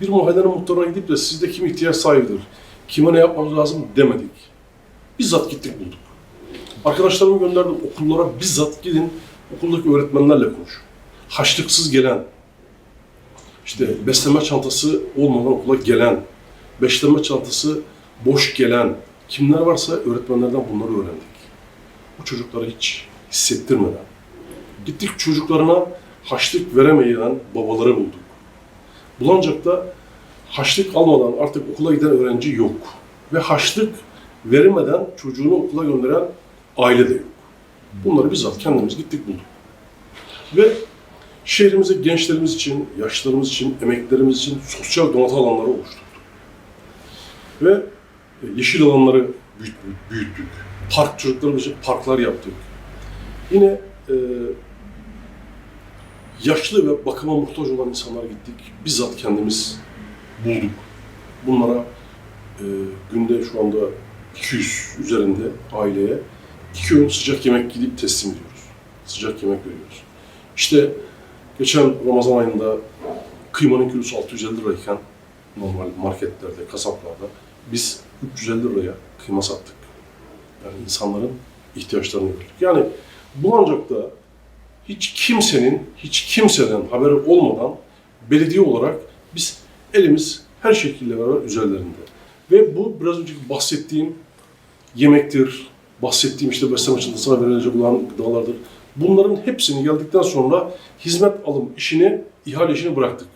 bir mahallenin muhtarına gidip de sizde kim ihtiyaç sahibidir, kime ne yapmamız lazım demedik. Bizzat gittik bulduk. Arkadaşlarımı gönderdim okullara bizzat gidin okuldaki öğretmenlerle konuşun. Haçlıksız gelen, işte besleme çantası olmadan okula gelen, besleme çantası boş gelen kimler varsa öğretmenlerden bunları öğrendik. Bu çocuklara hiç hissettirmeden. Gittik çocuklarına haçlık veremeyen babaları bulduk. Bulancak'ta haçlık almadan artık okula giden öğrenci yok. Ve haçlık verilmeden çocuğunu okula gönderen aile de yok. Bunları bizzat kendimiz gittik bulduk. Ve şehrimize gençlerimiz için, yaşlılarımız için, emeklilerimiz için sosyal donatı alanları oluşturduk. Ve e, yeşil alanları büyüttük. Park çocuklarımız için parklar yaptık. Yine e, yaşlı ve bakıma muhtaç olan insanlara gittik. Bizzat kendimiz bulduk. Bunlara e, günde şu anda 200 üzerinde aileye iki öğün sıcak yemek gidip teslim ediyoruz. Sıcak yemek veriyoruz. İşte geçen Ramazan ayında kıymanın kilosu 650 lirayken normal marketlerde, kasaplarda biz 350 liraya kıyma sattık. Yani insanların ihtiyaçlarını gördük. Yani Bulancak'ta hiç kimsenin, hiç kimseden haberi olmadan belediye olarak biz elimiz her şekilde beraber üzerlerinde. Ve bu biraz önce bahsettiğim yemektir, bahsettiğim işte besleme çantasına verilecek olan gıdalardır. Bunların hepsini geldikten sonra hizmet alım işini, ihale işini bıraktık.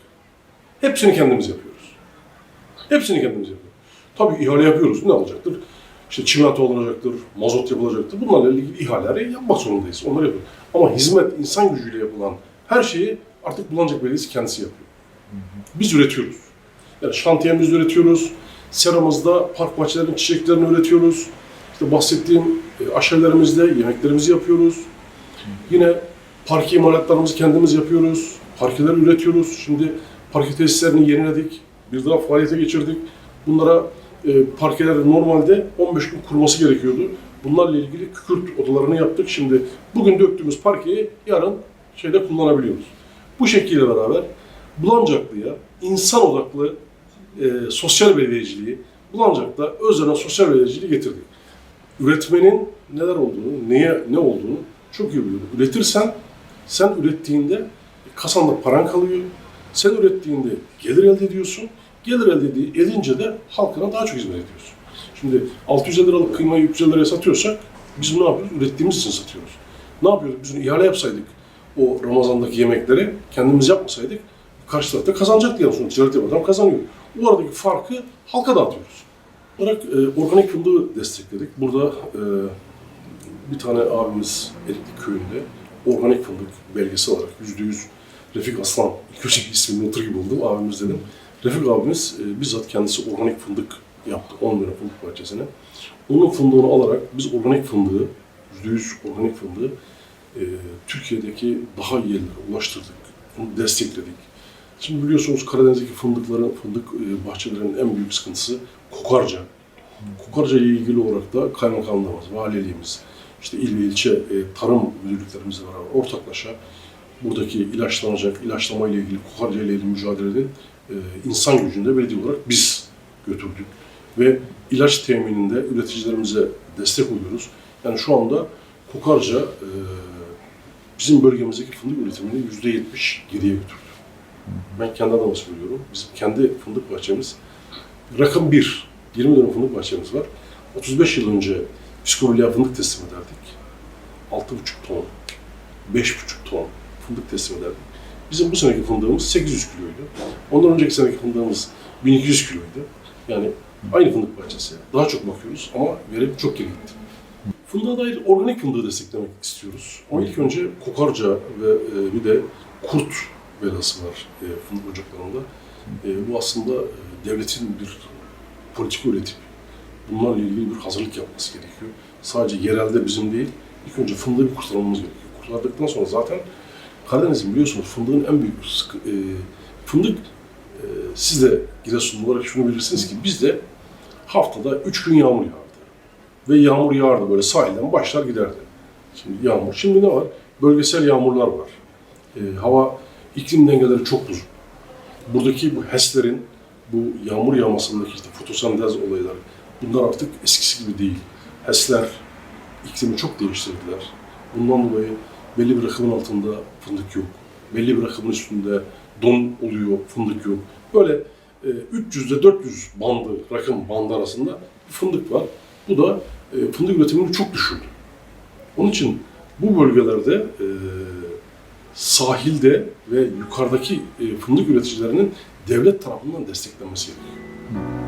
Hepsini kendimiz yapıyoruz. Hepsini kendimiz yapıyoruz. Tabii ihale yapıyoruz. Ne olacaktır? İşte çimento olacaktır, mazot yapılacaktır. Bunlarla ilgili ihaleleri yapmak zorundayız. Onları yapıyoruz. Ama hizmet, insan gücüyle yapılan her şeyi artık Bulancak Belediyesi kendisi yapıyor. Biz üretiyoruz. Yani şantiyemizde üretiyoruz. Seramızda park bahçelerinin çiçeklerini üretiyoruz. İşte bahsettiğim e, aşevlerimizde yemeklerimizi yapıyoruz. Yine parke imalatlarımızı kendimiz yapıyoruz. Parkeler üretiyoruz. Şimdi parke tesislerini yeniledik. Bir daha faaliyete geçirdik. Bunlara e, parkeler normalde 15 gün kuruması gerekiyordu. Bunlarla ilgili kükürt odalarını yaptık. Şimdi bugün döktüğümüz parkeyi yarın şeyde kullanabiliyoruz. Bu şekilde beraber Bulancaklı'ya insan odaklı e, sosyal belediyeciliği, Bulancak'ta özlenen sosyal belediyeciliği getirdik. Üretmenin neler olduğunu, neye ne olduğunu çok iyi biliyorum. Üretirsen, sen ürettiğinde kasanda paran kalıyor. Sen ürettiğinde gelir elde ediyorsun. Gelir elde ed- edince de halkına daha çok hizmet ediyorsun. Şimdi 650 liralık kıymayı 350 liraya satıyorsak biz ne yapıyoruz? Ürettiğimiz için satıyoruz. Ne yapıyoruz? Biz ihale yapsaydık o Ramazan'daki yemekleri kendimiz yapmasaydık karşı tarafta kazanacaktı yani sonuç ticaret yapan kazanıyor. Bu aradaki farkı halka dağıtıyoruz. Olarak e, organik fındığı destekledik. Burada e, bir tane abimiz Erikli köyünde organik fındık belgesi olarak yüzde yüz Refik Aslan, ilk önce ismini unutur gibi oldum abimiz dedim. Refik abimiz e, bizzat kendisi organik fındık yaptı 10 lira fındık bahçesine. Onun fındığını alarak biz organik fındığı, yüzde yüz organik fındığı e, Türkiye'deki daha iyi yerlere ulaştırdık. Bunu destekledik. Şimdi biliyorsunuz Karadeniz'deki fındıkların, fındık e, bahçelerinin en büyük sıkıntısı kokarca. Kokarca ile ilgili olarak da kaymakamlığımız, valiliğimiz, işte il ve ilçe e, tarım müdürlüklerimizle beraber ortaklaşa buradaki ilaçlanacak, ilaçlama ile ilgili, kokarca ile ilgili mücadelenin e, insan gücünde belediye olarak biz götürdük. Ve ilaç temininde üreticilerimize destek oluyoruz. Yani şu anda kokarca e, bizim bölgemizdeki fındık üretimini yüzde yetmiş geriye götürdü. Ben kendi adıma söylüyorum. Bizim kendi fındık bahçemiz rakım 1. 20 dönüm fındık bahçemiz var. 35 yıl önce psikolojiye fındık teslim ederdik. 6,5 ton, 5,5 ton fındık teslim ederdik. Bizim bu seneki fındığımız 800 kiloydu. Ondan önceki seneki fındığımız 1200 kiloydu. Yani aynı fındık bahçesi. Daha çok bakıyoruz ama verim çok geri gitti. Fındığa dair organik fındığı desteklemek istiyoruz. Ama ilk önce kokarca ve e, bir de kurt belası var e, fındık ocaklarında. E, bu aslında devletin bir politika üretip bunlarla ilgili bir hazırlık yapması gerekiyor. Sadece yerelde bizim değil, ilk önce fındığı bir kurtarmamız gerekiyor. Kurtardıktan sonra zaten Karadeniz'in biliyorsunuz fındığın en büyük sıkı, e, fındık e, siz de Giresunlu olarak şunu bilirsiniz ki bizde haftada üç gün yağmur yağardı. Ve yağmur yağardı böyle sahilden başlar giderdi. Şimdi yağmur. Şimdi ne var? Bölgesel yağmurlar var. E, hava iklim dengeleri çok bozuk. buradaki bu HES'lerin, bu yağmur yağmasındaki işte fotosentez olayları, bunlar artık eskisi gibi değil. HES'ler iklimi çok değiştirdiler. Bundan dolayı belli bir rakımın altında fındık yok. Belli bir rakımın üstünde don oluyor, fındık yok. Böyle e, 300 ile 400 bandı, rakım bandı arasında fındık var. Bu da e, fındık üretimini çok düşürdü. Onun için bu bölgelerde e, sahilde ve yukarıdaki e, fındık üreticilerinin devlet tarafından desteklenmesi gerekiyor.